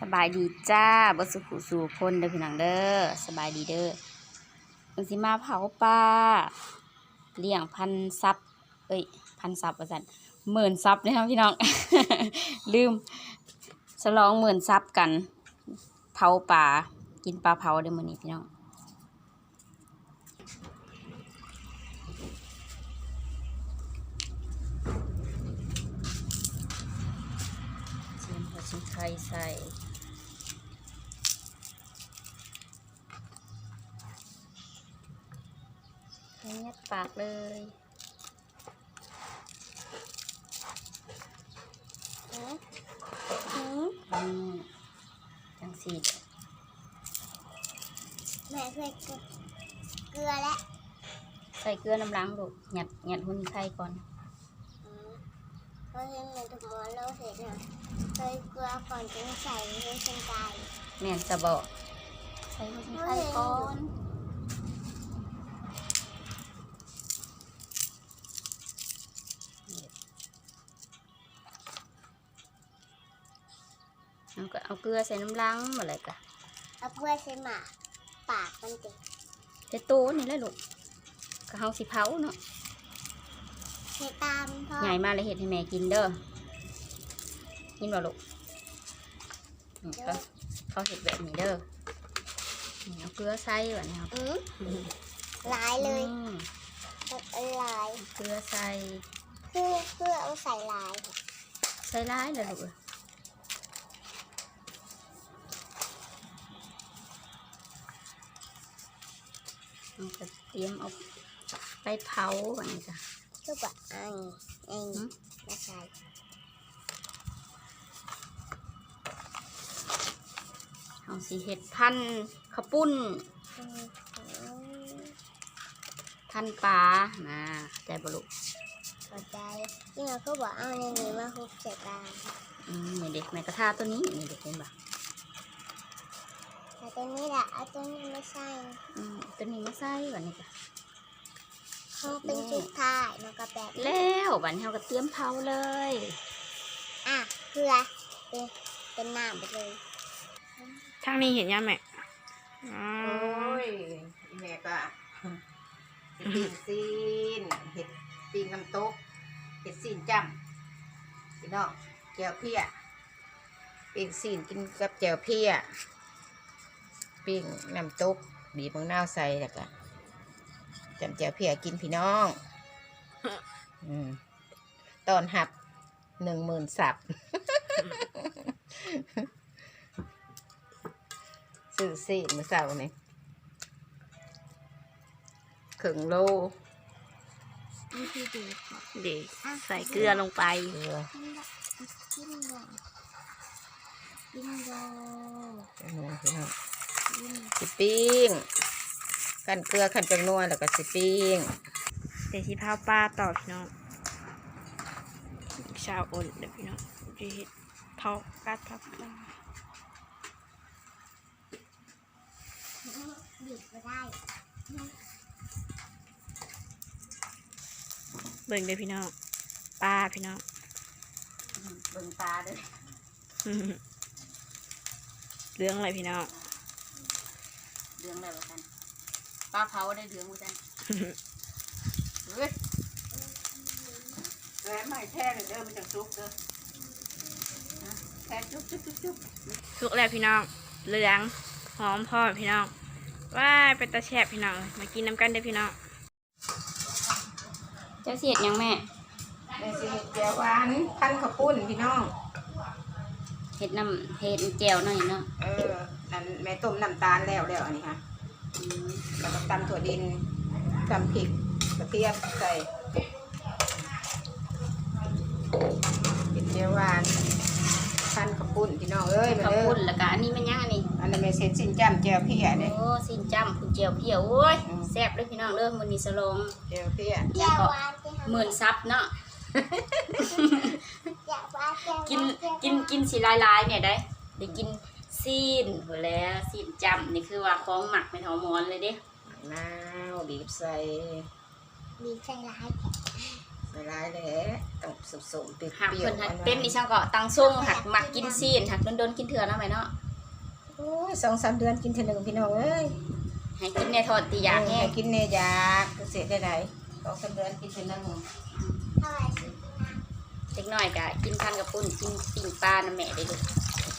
สบายดีจ้าบสุขุสู่คนเด้อพี่น้องเด้อสบายดีเด้อมันสิมาเผาปลาเลี้ยงพันซับเอ้ยพันซับว่าซั่นหมื่นซับนะครับพี่น้อง ลืมฉลองหมื่นซับกันเผาปลากินปลาเผาเด้อมื้อนี้พี่น้องเชียมหัวชิงไข่ใส่ให้ ยัดปากเลยอืมจังสีแม่ช่เกลือเกลือและใส่เกลือน้ำล้างลูกหยัดหยัดหุ่นไข่ก่อนเราเห็นเหมือนถูกมอนเราเห็นอะเคยเกลือก่อนจึงใส่ให้เป็นไก่แม่นจะบอกใส่หุ่นไข่ก่อน เอาก็เอาเกลือใส่น้ำล้างหมดเลยกะเอาเพื่อใช้หมาปากมันติดเฮ็ดโตนี่แหละลูกก็เฮาสิเผาเนาะเทตามพ่อใหญ่มาเลยเฮ็ดให้แม่กินเด้อกินบ่ลูกอืมเขาเขาเฮ็ดแบบนี้เด้อนี่เอาเกลือใส่แบบนี้ครับอืมหลายเลยอืมเอาหลายเกลือใส่เพื่อเพื่อเอาใส่หลาย ใส่ร้ายเลยลูก เอ้ยเอาก็เตรียมเอาไปเผาแบบนี้จ้ะคือแบบอันอันหืมไม่ใช่เอาสิเฮ็ดพันธุ์ข้าวปุ้นอืมอืมพันธุ์ปลานะใจบลุกเข้าใจที่เราก็บอกเอาในนี้มาคุกใส่ตาอืมนี่เด็กแม่กระทาตัวนี้นี่เด็กเห็นปะเอา ตัวนี้แหละเอาตัวนี้ไม่ใช่อืมตัวนี้มาใส่แบบนี้จ้ะเขาเป็นสุดท้ายมันก็แบบแล้วบัดนเราก็เตรียมเผาเลย อะเกลือเป็นเป็นน้ำไปเลยทางนี้เห็นยังแม่อ๋อโอ้ยอีแม่ก็เห็ดซีนเห็ดปีนน้ำตกเห็ดซีนจ้ำพี่น้องแจ่วเพี้ยปีนซีนกินกับแจ่วเพี้ย ปิ้งน้ำตกบีบมะนาวใส่แล้วก็จำแจ่วเพี้ยกินพี่น้อง อืมตอนหับหนึ่งหมื่นสับซื้อซีนมือเสาร์นี่ครึ่งโลนี่คือดีค่ะเด็กใส่เกลือลงไป เกลือกินโด สิปิ้งกันเกลือขันจังนัวแล้วก็สิปิ้งเดี๋ยวที่พาป้าต่อพี่น้องชาวอ่อนเดี๋ยวพี่น้องจะเห็ดเผากัดพับปลาบีบก็ได้เบิ่งเดี๋ยวพี่น้องปลาพี่น้องอืมเบิ่งตาเด้วยเรื่องอะไรพี่น้อง เรื่องอะไรวะกันปลาเผาได้เรื่องวะกันเฮ้ยแหวนใหม่แท้เลยเด้อมันจังซุกเด้อนะแท้จุ๊บจุ๊บจุ๊บจุ๊บทุกแล้วพี่น้องเหลืองหอมพอพี่น้องว้ายเป็นตาแฉบพี่น้องมากินน้ำกันเด้อพี่น้องเจ้าเสียดยังแม่แม่สิเห็ดแจ่วหวานพันข้าวปุ้นพี่น้องเห็ดน้ำเห็ดแจ่วหน่อยเนาะเออ นั่นแม่ต้มน้ำตาลแล้วแล้วอันนี้ค่ะอืมแล้วก็ตำถั่วดินตำพริกกระเทียมใส่เห็ดแจ่วหวานพันข้าวปุ้นพี่น้องเอ้ยมาข้าวเด้อปุ้นแล้วก็อันนี้มันยังอันนี้อันนั้นแม่เซ็นสินจ้ำแจ่วเพี้ยเด้อโอ้สินจ้ำคุณเจียวเพียวโอ้ยอืมแซ่บเลยพี่น้องเด้อมื้อนี้สลองแจ่วเพี้ยแก้วหวานที่ทำหมื่นซับเนาะแก้วหวานแก้วหวากินแก้วหวากินกินสีลายลายๆเนี่ยได้ได้กิน ซีนหัวแล้วซีนจำนี่คือว่าของหมักไม่ท้องมอนเลยเด้มะนาวบีบใส่บีบใส่ร้ายละลายเลยต้องสุกๆเปรี้หักยวเพิ่นๆหักหวาๆเป็นอีช่างก็ตังส่งหักมักกินซีนหักโดนๆกินเถื่อเนาะแม่เนาะโอ้ยสองสามเดือนกินเทีหนึ่งพี่น้องเอ้ยให้กินในทอดตีอยากแห้งให้กินเนยยากเสียได้ไหนสองสามเดือนกินเทีหนึ่งเท่าไหร่สิบนะเล็กน้อยก็กินพันกับปุ้นกินปิ่งปลาน้ำแม่ได้ลูก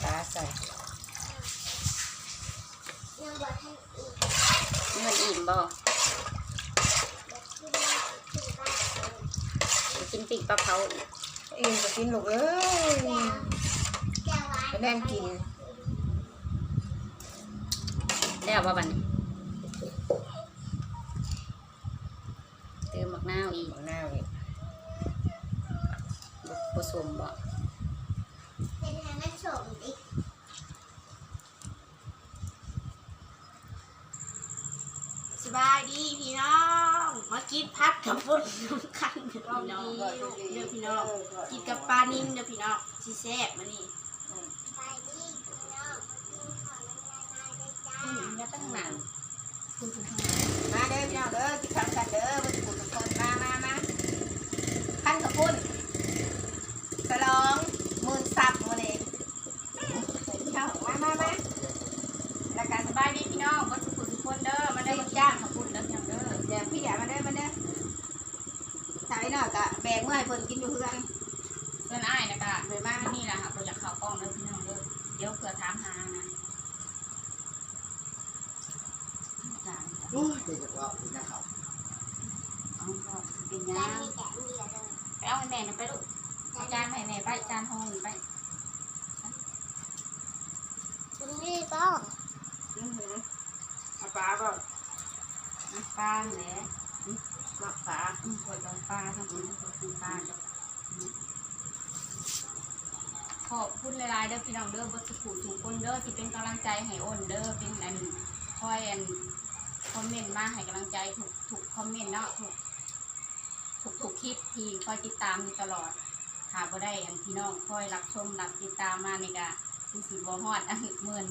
ตาใส่ ยังบอท่านอีก นี่ มันอิ่มบ่เด็กที่นี่ถึงบ้านเออกินปิ่งปลาเผาอีกอิ่มก็กินลูกเอ้ยแก้วแก้วไว้ก็แน่กินแล้วว่าบัดนี้เติมมะนาวอีกมะนาวอีกบ่ผสมบ่ เป็นให้มันสมอีก สบายดี พี่น้องมากินพัดกับปุ่นน้ำกันเด้อพี่น้องเด้อพี่น้องกินกับปลานิ่มเด้อพี่น้องสิแซ่บมานี่ไปดีพี่น้องนขอน้ำลายมาได้จ้าอืมาเด้อพี่น้องเด้อกินข้าวกันเด้อมาถูกทุกคนมามามาขั้นกับพุ่นฉลองหมื่นซับมาเลยพี่น้องมามามาแล้วกัน สบายดีพี่น้องบ่สุขทุกคนเด้อมาได้อมาจ้างขอบคุณเด้อพี่น้องเด้อ เดี๋ยวพี่อย่ามาเด้อมาเด้อใส่ เนาะกะแบกเมื่อให้เพิ่นกินอยู่เพื่อนเพื่อนอ้ายนะกะโดยมากนี่แหละค่ะบ่อยากเข้ากล้องเด้อพี่น้องเด้อเดี๋ยวเผื่อถามหานะจานโอ้ยเดี๋ยวจะว่าคุณนะครับเอาก็สิเป็นร้ายังนมีแต่อันเดียวเลยไปเอาให้แม่นะไปลูกเอาจานให้แม่ไปจานห้องไปคุณนี่ก็อื้อหือเอาปลาบ่น้ำปลาแหละมาปลาอืมคนต้องปลาทั้งคนทั้ง คนปลาจ้ะขอบคุณหลายๆเด้อพี่น้องเด้อบ่สุขทุกคนเด้อที่เป็นกำลังใจให้อ้นเด้อเป็นอันคอยอันคอมเมนต์มาให้กำลังใจถูกถูกคอมเมนต์เนาะถูกถูกถูกคลิปที่คอยติดตามอยู่ตลอดหาบ่ได้อันพี่น้องคอยรับชมรับติดตามมานี่ก็มีสิบ่ฮอดอันหมื่น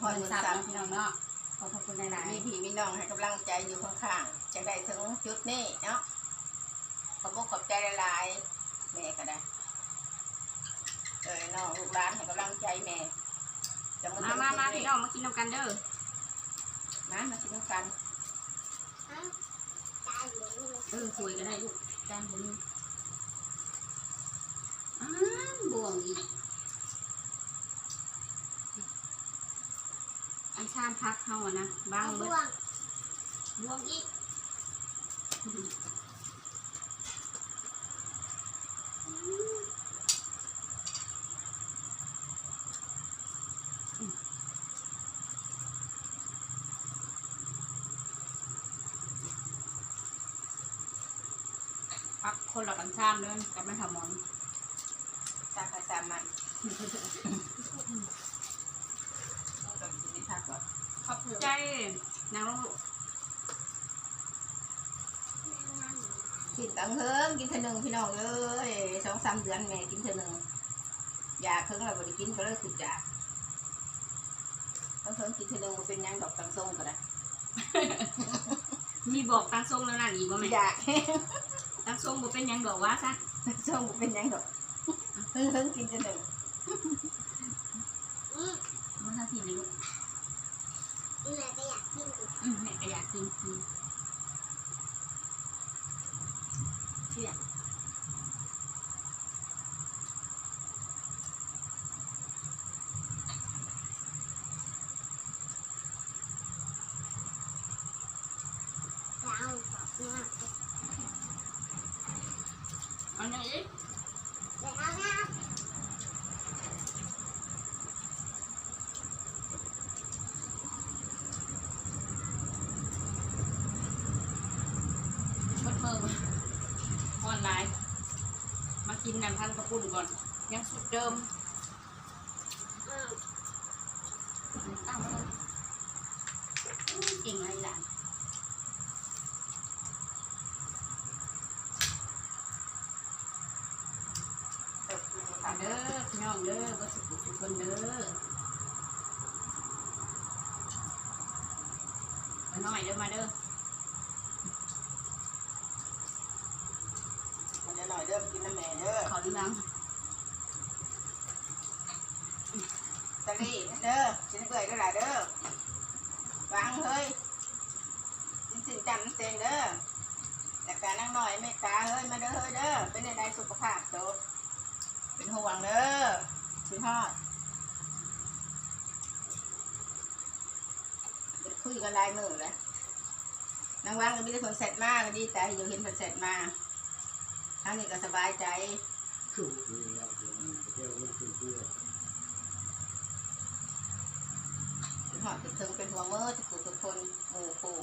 หอยหมืมื่อนซับเนาะพี่น้องเนาะขอบคุณหลายๆมีพี่มีน้องให้กำลังใจอยู่ข้างๆจะได้ถึงจุดนี้เนาะ อบคุณขอบใจหลายๆแม่ก็ได้เออน้องลูกหลานให้กำลังใจแม่จะๆมามามามาพี่น้องมากินน้ำกันเด้อนะมาชิมกันอ้าวตายอยู่นี่เออคุยกันได้ลูกจานผมอ้าวบวงอีกอันชามพักเขาอะนะบ้างเบิดบ่วงบวงอีกพักคน ละกันชามเลยกับแม่ทำหมอนตามภาษามันก็มีทักว่าขอบใจนางลูกกินตังเฮิงกินเท่านึงพี่น้องเอ้ยสองสามเดือนแม่กินเท่านึงยาเพิ่งเราบริกินก็เลยขึ้นยาตังเฮิงกินเท่านึงบ่เป็นหยังดอกตังส้มก็ได้มีบอกตังทรงแล้วนั่นอีกว่าแม่ยา ตังทรงบ่เป็นหยังดอกว่าซะตังส้มบ่เป็นหยังดอกเฮิงเฮิงกินเท่านึงอืมมันทันทีเลยลูกนี่แหละก็อยากกินอีกอืมแม่ก็อยากกินอืมเชื่อแล้วเอาต่อเนี่ยเอาอย่างนี้เดี๋ยวเอาเนี่ยเบิดมือออน ไลน์มากินน้ำพันกระปุ่นก่อ ม่เดินมาเด้อมันจะหน่อยเด้อกินน้ำแม่เด้อขอดูน้สลีเด้อฉันเบื่อยเด้หลายเด้อวางเฮ้ยชิ้นสินจำเต็งเด้อแต่การนั่งหน่อยไม่ตาเฮ้ยมาเด้อเฮ้ยเด้อเป็นในใดสุขภาพโตเป็นห่วงเด้อชิ้นทอดคุยกันลายมือเลย นางว่างก็มีแต่คนเสร็จมากก็ดีใจอยู่เห็นคนเสร็จมาทั้งนี้ก็สบายใจคือเราเดี๋ยวมันคือเพื่อเป็นหอดเป็นเทิงเป็นหัวเมื่อทุกคนทุกคนหมู่ปู่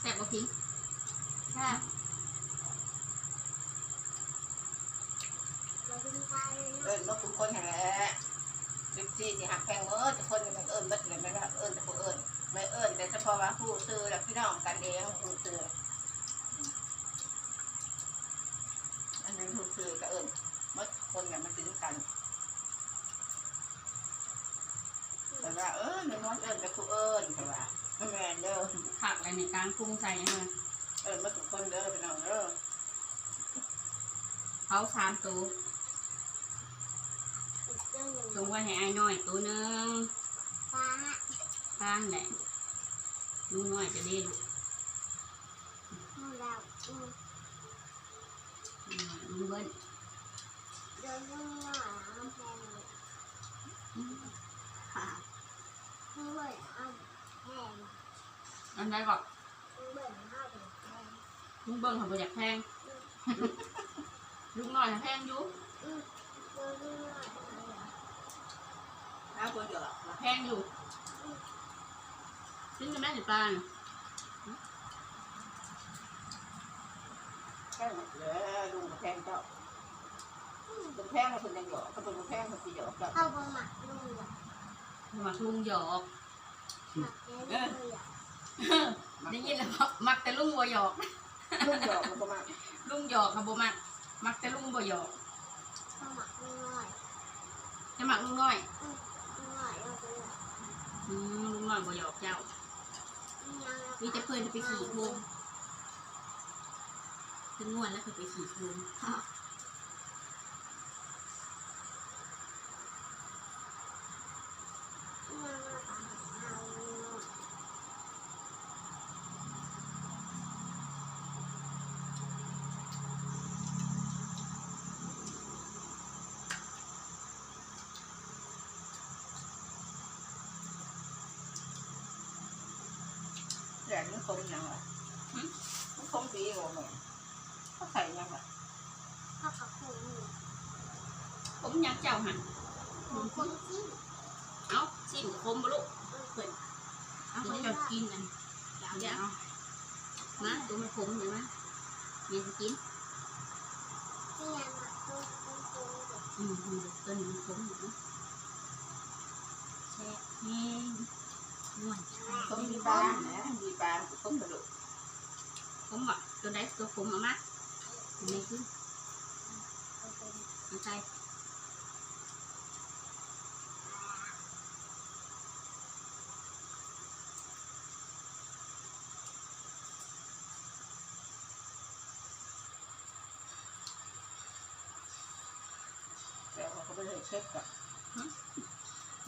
แซ่บบ่พิงค่ะเราเป็นไปเลยนะเอิญว่าทุกคนแหละสิบสี่สิหักแพงเมื่อทุกคนมันเอิญบัดเลยไม่ว่าเอิญแต่ผู้เอิญไม่เอิญแต่เฉพาะว่าผู้ซื้อและพี่น้องกันเองผู้ซื้ออันนั้นผู้ซื้อก็เอิญเมื่อคนเนี่ยมันถึงกันแต่ว่าเออมันน้อยเอิญแต่ผู้เอิญแต่ว่าไม่แม่นเด้อผักอะไรในกางปรุงใส่ให้มันเอิญมาทุกคนเด้อพี่น้องเด้อเขาสามตัวอีกเรื่องหนึ่งตรงไว้ให้ไอ้น้อยตัวหนึ่ง ข้างแหละลุงน้อยจะได้ลูกของเราอืมลุงเบิ้ลเดินเรื่องหน่อยน้ำแพงเลยค่ะเมื่อยเอาแพงอันใดก็เมื่อยเอาเป็นแพงลุงเบิ้ลเขาบ่อยากแพง ลุงน้อยน่ะแพงอยู่อืมเดินเรื่องหน่อยน้าคนเดียวอะแพงอยู่ ซึ่งจะแม่สิตาลแค่หมดเลยลุงกับแพงเจ้าเป็นแพงกับคนยังหยอกเขาเป็นแพงกับสีหยอกเจ้าเอาบะหมักลุงอะมักลุงหยอก หมักเองเลยอะได้ยินแล้วบ่มักแต่ลุงบ่หยอก ลุงหยอกมันก็มาลุงหยอกค่ะบ่มัก มักแต่ลุงบ่หยอกเอาหมักลุงหน่อยจะมักลุงน้อยลุงหน่อยเอาไปเลย อืมลุงน้อยบ่หยอกเจ้า มีแต่เพื่อนไปขี่โคมเพิ่นนวดแล้วเพื่อนไปขี่โคม แต่มันคมยังไงมันคมปีกว่าแม่เขาใส่ยังไงข้าวกับผงผมอยากเจ้าหันของคนที่เอ้าสิ้นคมบ่ ลูกเพิ่นเอาเขาจะกินอันเดี๋ยวเอามาตัวมันคมอยู่มั้ย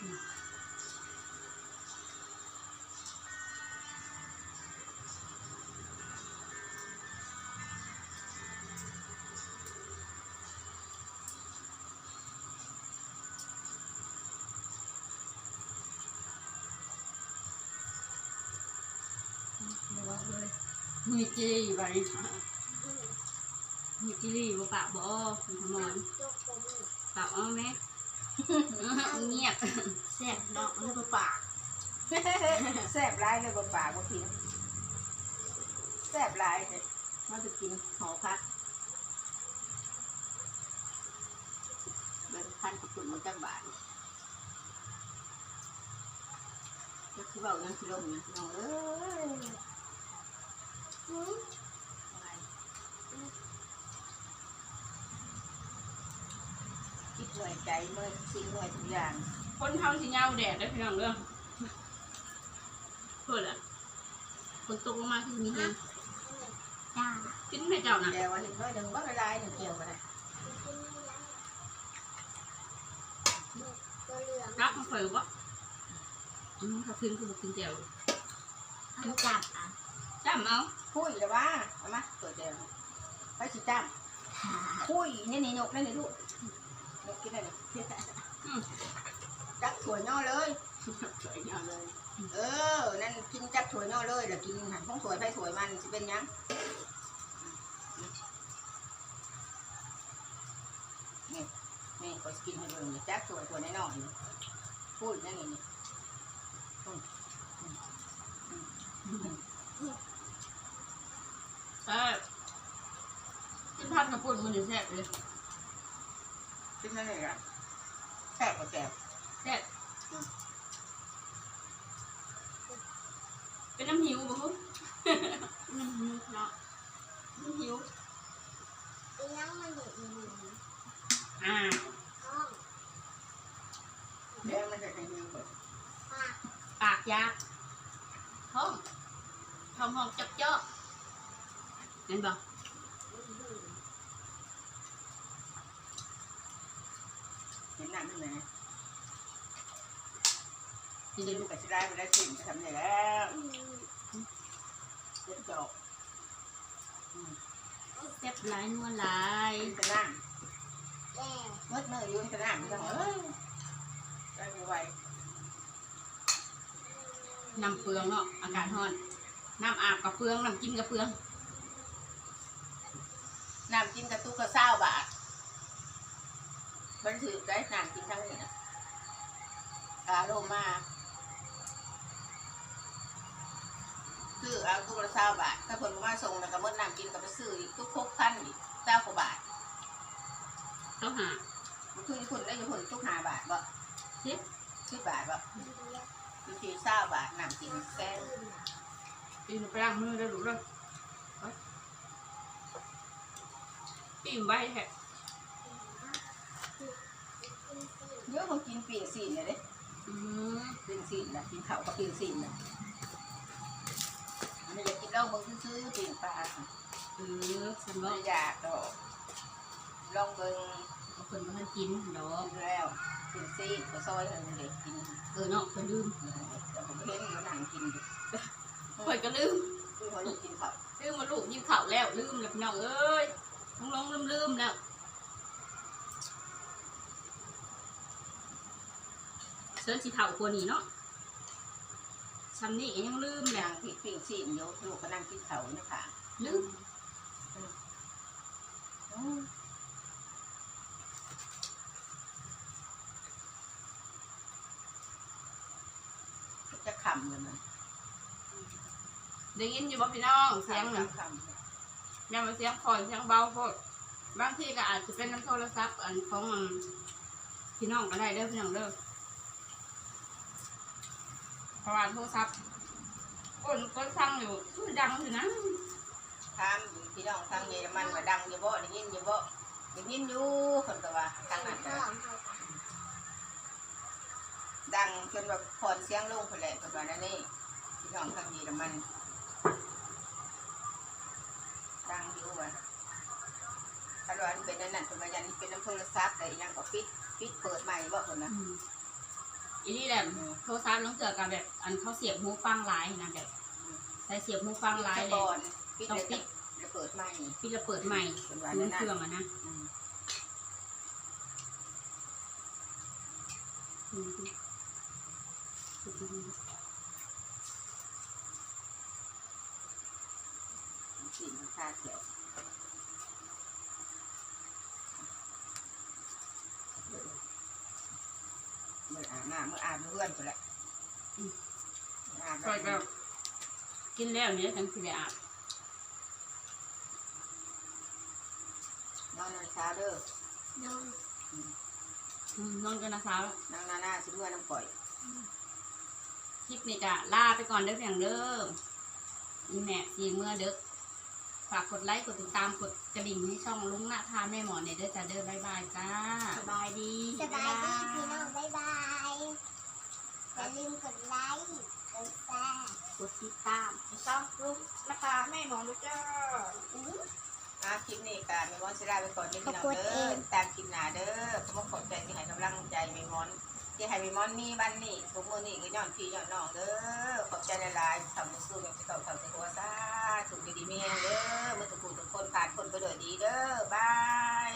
มีจีไปมีจีรีบ่ปากบ่มีขมอนยกผมปากอ้อไหม เงียบแซ่บเนาะมันก็ปากแซ่บร้ายเลยบนปากบางทีแซ่บร้ายเลยมาจะกินหอพักเบิ่งพันกับคุณมันจังบาทก็คือเบายังคือลมนะน้องเอ้ย หืมคิดหน่วยใจเมื่อสิ่งหน่วยทุกอย่างคนเฮาสิยาวแดดได้อพี่น้องเด้อเพิ่นอะฝนตกลงมาคือมีแฮงจ้ากินแม่เจ้าน่ะแต่ว่าหนึ่งน้อยหนึ่งว่าละลายหนึ่งเกี่ยวกันนะตัวเหลืองรับมาเพิ่นบ่อืมเขาขึ้นคือบ่ขึ้นแจ่วอันจับอะจ้ำเอาคุยแต่ว่าเอามาตัวเดียวไปสิจ้ำคุยนี่นี่นกนี่นี่ลูก นกกินอะไรจับถั่วย่อเลยสวยงามเลย เออ นั่นกินจับถั่วย่อเลยแล้วกินหันห้องสวยไปสวยมันจะเป็นยังนี่นี่ก็กินให้เบิ่งจับถั่วถั่วแน้อนพูดนั่นนี่นี่เออกินผัดกระปุ่นมันนี่แซ่บเลย กินนั่นเลยอะแซ่บกว่าแซ่บแซ่บเป็นน้ำหิวบ่ฮู้น้ำหิวเนาะน้ำหิวอีหยังมันอยู่อีหนึ่งอ่าห้องแดงมันจะเป็นยังไงปากปากยากท้องท้องห้องจับเจาะเห็นบ่ เห็ นหน้ามันไหนนี่นี่เดี๋ยวลูลูกกกับชิได้ไปได้สิ่งทำได้แล้วอืมเจ็บจอกแซ่บหลายนัวหลายกินกระน้แก้วำมืดเมื่ออยู่ในกระน้ำไม่ต้องเอ้ยได้ไวน้ำเปลืองเนาะอากาศร้อนน้ำอาบกับเปลืองน้ำกินกับเปลืองๆน้ำกินกระตุกกระเศร้าบาท มันถือได้น้ำกินทั้งนี้นะกาโลมาซื้อเอาตุกกระเศร้าบาท ถ้าผลมาส่งแล้วก็มดน้ำกินก็ไปซื้ออีกทุกหกพันอีกเจ้ากว่าบาทต้องหามันคือคนได้อยู่คนทุกห้าบาทบ่สิบสิบบาทบ่อยู่ที่เศร้าบาทน้ำกินแกงกินไปล้างมือได้รู้เลยอิ่มไว้แท้ เยอะคนกินปีนซีนเลยเด้อืมปีนซีนนะกินข้าวกับปีนซีนนะไม่อยากกินเหล้ามึงซื้อๆปีนปลาเออฉันไม่บอกอยากดอกลองเบิ่งเอาคนมาให้กินดอกกินแล้วปีนซีนก็ซอยให้มันเด็กกินเออเนาะคนลืมแต่ผมเห็นมันนั่งกินอยู่คอยก็ลืมคือเขาลูกกินข้าวลืมมาลูกยิงข่าวแล้วลืมแล้วพี่น้องเอ้ยลงลงลืมลืมแล้ว เสิร์ชสีเข่ากว่านี้เนาะซ้ำนี่ก็ยังลืมแหละนั่งผิดปีนซีนอยู่ลูกก็นั่งกินข้าวนะคะลืมอืมจะขำเลยมันได้ยินอยู่บ่พี่น้องเสียงน่ะขำ ยังมาเสียงคอยเสียงเบาโพดบางทีก็อาจจะเป็นน้ำโทรศัพท์อันของอันพี่น้องก็ได้เด้อพี่น้องเด้อเพ ราะว่าโทรศัพท์คนคนสั่งอยู่คือดังอยู่นะถามพี่น้องทางเยอรมันว่าดังอยู่บ่ได้ยินอยู่บ่ได้ยินอยู่คนก็ว่าทางนั้นก็น่นดังจนแบบพอนเสียงลงไปแหละคนว่านั่นนี่พี่น้องทางเยอรมัน ดังอยู่ว่าคันว่าอันเป็นนั่นน่ะคนว่ายันเป็นน้ำโทรศัพท์แต่อีหยังก็ปิดปิดเปิดใหม่บ่คนนะ อีนี่แหละโทรศัพท์น้องเสือกับแบบ อันเขาเสียบหูฟังหลายนะแบบใส่เสียบหูฟังหลายจะเลก่อยนปิดต้องเลยปิดจะเปิดใหม่พี่จะเปิดใหม่คนว่าพื้นั่นนเครื่องน่ะอะนะอืมอืมสีมันคาเขียวเมื่ออาบน้ำ เมื่ออาบเพื่อนไปแหละอาบคอยก็กินแล้วเนี่ยฉันสิได้อาบอนนอนเช้าเด้อน้องอืมนอนกันนะสาวนั่งหน้าหน้าสิเมื่อน้ำก่อยคลิปนี้จะลาไปก่อนเด้อเพียงเด้ออีแม่สีเมื่อเด้อ ฝากกดไลค์กดติดตามกดกระดิ่งให้ช่องลุงนาทานแม่หมอเนี่ยเด้อจ้าเด้อบายบายจ้าสบายดีสบายดีพี่น้องบ๊ายบายอย่าลืมกดไลค์กดแชร์กดติดตามช่องลุงนะคะแม่หมองลูกเจ้าอะคลิปนี้การเมมอนสิลาไปก่อนเด้อพี่น้องเด้อตามคลิปหน้าเด้อขอบคุณใจที่ให้กำลังใจเมมอน ที่ให้เมมอนมีบ้านนี่ทุกมือนี่ก็ย้อนพี่ย้อนน้องเด้อขอบใจหลายๆทำสู้แบบที่เก่าทำในหัวซาถูกดีเมีแรงเด้อมือถูกทุกคนผ่านคนไปโดยดีเด้อบาย